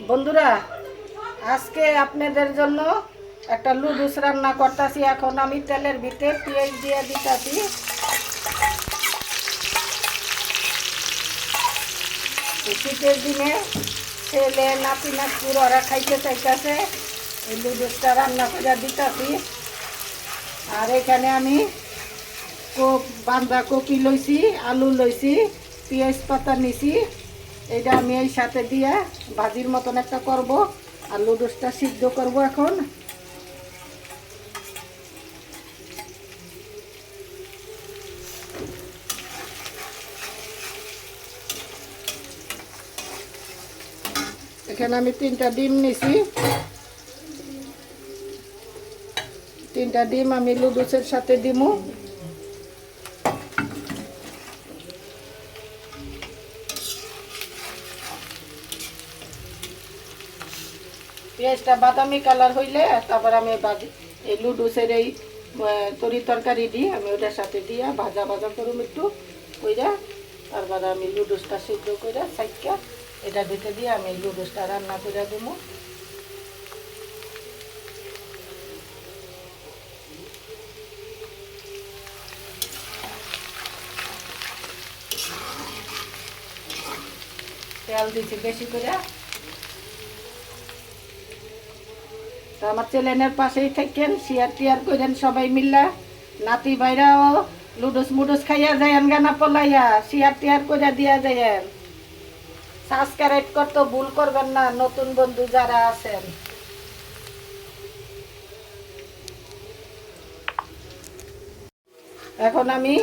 বন্ধুরা, আজকে আপনাদের জন্য একটা লুডুস রান্না করতেছি। এখন আমি তেলের ভিতরে পেঁয়াজ দিয়ে দিতেছি। শীতের দিনে ছেলে নাতি নাতপুর ওরা খাইতে চাইতেছে। এই লুডুসটা রান্না করে দিতেছি। আর এখানে আমি কোপ বাঁধাকপি লইছি, আলু লইছি, পেঁয়াজ পাতা নিছি। এটা আমি এই সাথে দিয়ে ভাজির মতন একটা করব আর লুডুসটা সিদ্ধ করব এখন। এখানে আমি তিনটা ডিম নিছি। তিনটা ডিম আমি লুডুসের সাথে দিমু। পেঁয়াজটা বাদামি কালার হইলে, তারপর আমি বাজি এই লুডুসের এই তরি তরকারি দিই আমি ওটার সাথে দিয়া ভাজা ভাজা করুম একটু, কইরা, তারপরে আমি লুডুসটা সিদ্ধ করে সাইকা এটা দিতে দিয়ে আমি লুডুসটা রান্না করে দেবো তেল দিছি বেশি করে আমার চ্যানেলের পাশেই থাকেন, শেয়ার টিয়ার করেন সবাই মিল্লা। নাতি ভাইরাও লুডুস মুডুস খাইয়া যায়েন গানা পলাইয়া শেয়ার টিয়ার করে দিয়া যায়েন সাবস্ক্রাইব করতে ভুল করবেন না, নতুন বন্ধু যারা আছেন। এখন আমি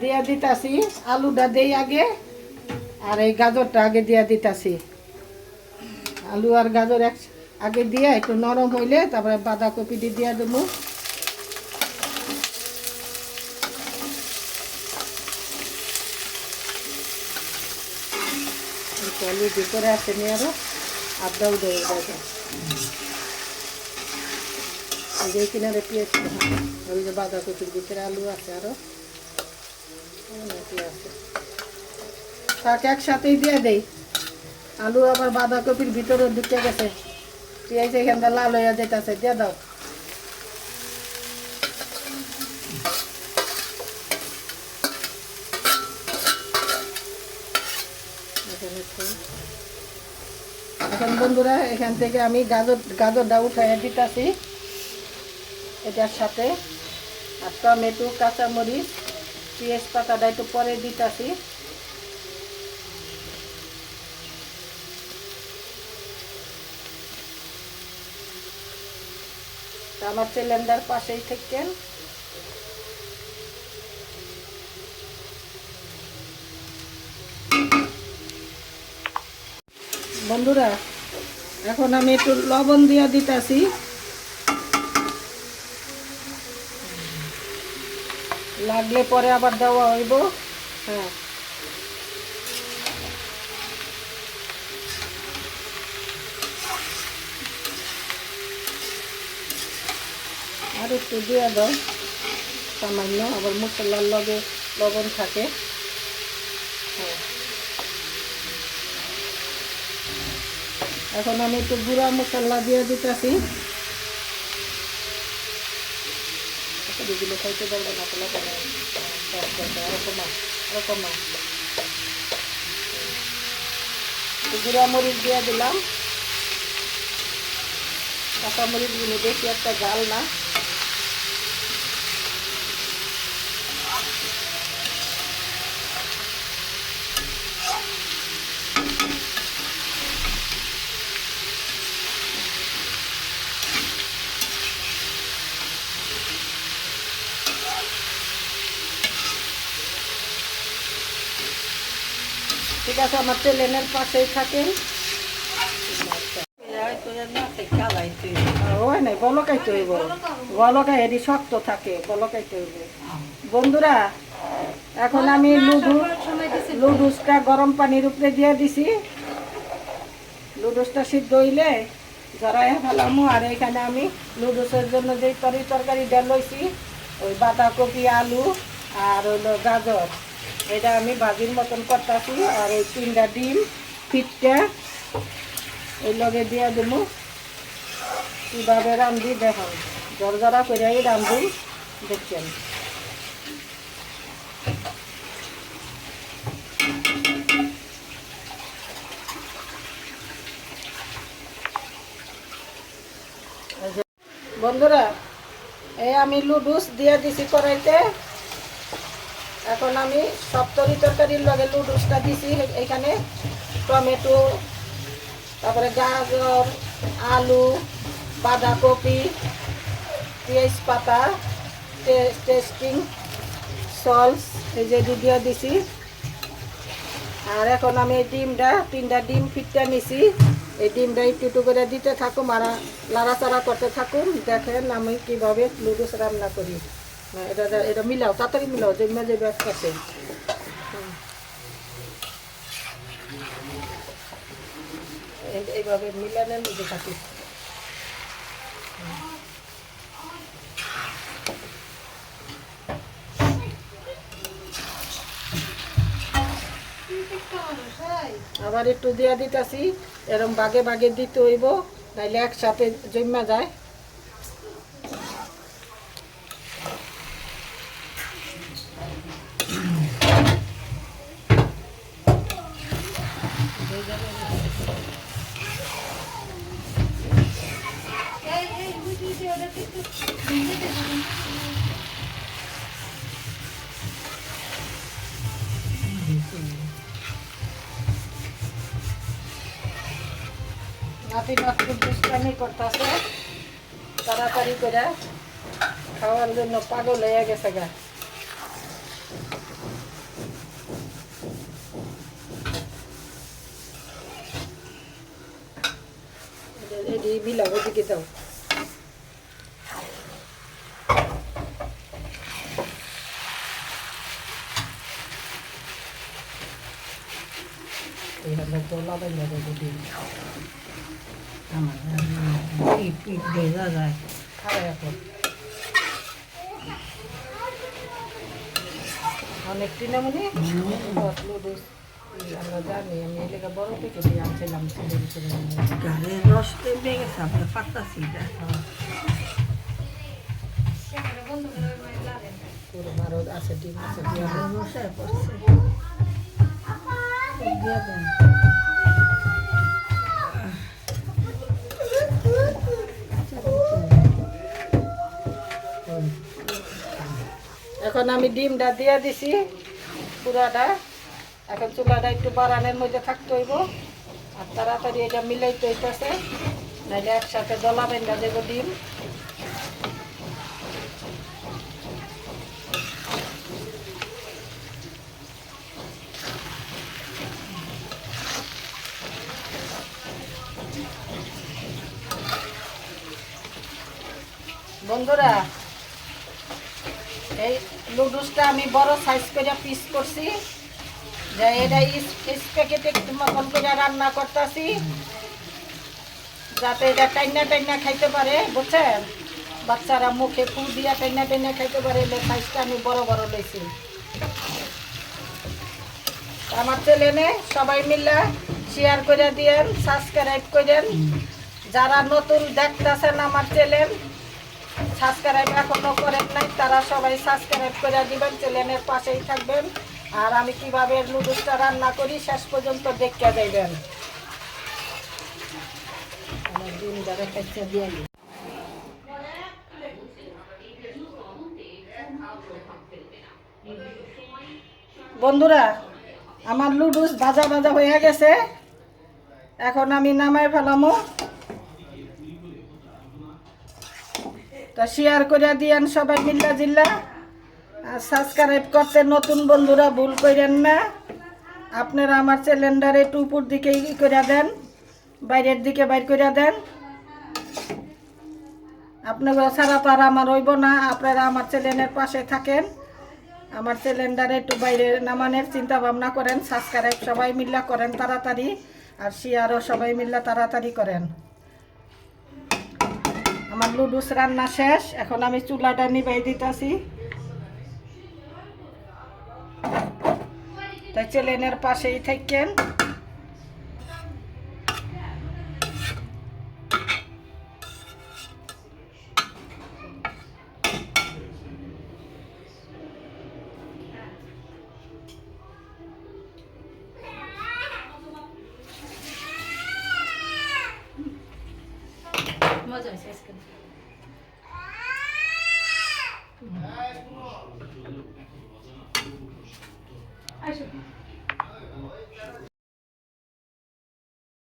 দিয়া দিতাছি আলুটা দেই আগে, আর এই গাজরটা আগে দিয়া দিতাছি। আলু আর গাজর এক আগে দিয়ে একটু নরম হইলে তারপরে বাঁধাকপি দিয়ে দিয়া দেবো। আলু ভিতরে আসেনি আরও আদাও দেয় এটা যে কিনারে পেঁয়াজ ওই যে বাঁধাকপির ভিতরে আলু আছে আরও। আছে। শাক একসাথেই দিয়ে দেই। আলু আবার বাঁধাকপির ভিতরে ঢুকে গেছে। লাল দাও। এখানে বন্ধুরা, এখান থেকে আমি গাজর গাজরটা উঠাই দিতেছি। এটার সাথে আর টমেটো, কাঁচামরিচ, পেঁয়াজ পাতাটা একটু পরে দিতেছি। আমার সিলিন্ডার পাশেই থাকেন। বন্ধুরা, এখন আমি একটু লবণ দিয়া দিতেছি। লাগলে পরে আবার দেওয়া হইব। হ্যাঁ। আর একটু দিয়ে দাও। সামান্য, আবার মশলার লগে লবণ থাকে। এখন আমি একটু গুঁড়া মশলা দিয়ে দিতেছি। দিদিগুলো খাইতে পারবে না। পোলা কেন আরও কমা আরও কমা গুঁড়া মরিচ দিয়ে দিলাম। কাঁচা মরিচগুলো বেশি একটা জাল না। ঠিক আছে আমার তেলেনের পাশেই থাকেন। নাই শক্ত থাকে বন্ধুরা, এখন আমি লুডু, লুডুসটা গরম পানির উপরে দিয়ে দিছি। লুডুসটা সিদ্ধ হইলে জড়াই ফেলামো, আর এখানে আমি লুডুসের জন্য যে তরি তরকারি লইছি, ওই বাঁধাকপি, আলু, আর হলো গাজর। এটা আমি বাজির মতন করতেছি, আর ওই তিনটা ডিম, ফিটটা এই লগে দিয়ে দেবো কীভাবে রান্ধি দেখান জরজরা করে রান্ধি দেখছেন বন্ধুরা, এই আমি লুডুস দিয়ে দিছি কড়াইতে। এখন আমি সব তরি তরকারির লগে লুডুসটা দিছি এখানে টমেটো, তারপরে গাজর, আলু, বাঁধাকপি পেঁয়াজ পাতা টেস্টিং সলস এই যে দিয়ে দিছি। আর এখন আমি এই ডিমটা, তিনটা ডিম ফিটটা নিছি। এই ডিমটা একটু করে দিতে থাকুম, আর লাড়াচাড়া করতে থাকুন দেখেন আমি কীভাবে লুডুস রান্না করি। এটা এটা মিলাও, তাড়াতাড়ি মিলাও, যে মেজে ব্যাগ আছে এই- এইভাবে মিলানের মধ্যে থাকি আবার একটু দিয়া দিতেছি, এরম বাগে বাগে দিতে হইব, নাইলে একসাথে জমা যায়। নাতি নাতি দুষ্টামি করতেছে। তাড়াতাড়ি করে খাওয়ার জন্য পাগল হয়ে গেছে গা। এটি বিলাও ওদিকে দাও এইভাবে দোলা বাইলে আমরা জানি আমি এলাকা বড় থেকে দিয়ে আনছিলাম ছেলে ছেলে গাড়ির রস মারো আছে ডিম আছে এখন আমি ডিমটা দিয়ে দিছি, পুরাটা। এখন চুলাটা একটু বাড়ানোর মধ্যে থাকতে হইব। আর তাড়াতাড়ি এটা মিলাইতে হইতেছে নাহলে একসাথে দলা বেন্দা দেবো ডিম। বন্ধুরা, এই লুডুসটা আমি বড় সাইজ করে পিস করছি। এটা প্যাকেটে মতন করে রান্না করতেছি। যাতে এটা টাইনা টাইনা খাইতে পারে, বুঝছেন? বাচ্চারা মুখে ফু দিয়া টাইনা টাইনা খাইতে পারে সাইজটা আমি বড় বড় লইছি। আমার ছেলে সবাই মিলে শেয়ার করে দিয়েন সাবস্ক্রাইব করেন। যারা নতুন দেখতেছেন আমার চ্যানেল সাবস্ক্রাইব এখনও করেন নাই, তারা সবাই সাবস্ক্রাইব করে দিবেন, চ্যানেলের পাশেই থাকবেন। আর আমি কীভাবে লুডুসটা রান্না করি শেষ পর্যন্ত দেখতে দিয়ে বন্ধুরা, আমার লুডুস ভাজা ভাজা হয়ে গেছে। এখন আমি নামাই ফেলামো। তা শেয়ার করে দিয়েন সবাই মিল্লা জিল্লা। সাবস্ক্রাইব করতে নতুন বন্ধুরা ভুল করেন না। আপনারা আমার সিলিন্ডারে একটু উপর দিকে ই করে দেন, বাইরের দিকে বাইর করে দেন। আপনারা ছাড়া তো আর আমার হইব না, আপনারা আমার চ্যানেলের পাশে থাকেন। আমার সিলিন্ডারে একটু বাইরে নামানের চিন্তা ভাবনা করেন সাবস্ক্রাইব সবাই মিল্লা করেন তাড়াতাড়ি, আর শেয়ারও সবাই মিল্লা তাড়াতাড়ি করেন। আমার লুডুস রান্না শেষ, এখন আমি চুলাটা নিবাই দিতেছি। তাই চেলেনের পাশেই থাকেন। মজা হয়েছে Mesut?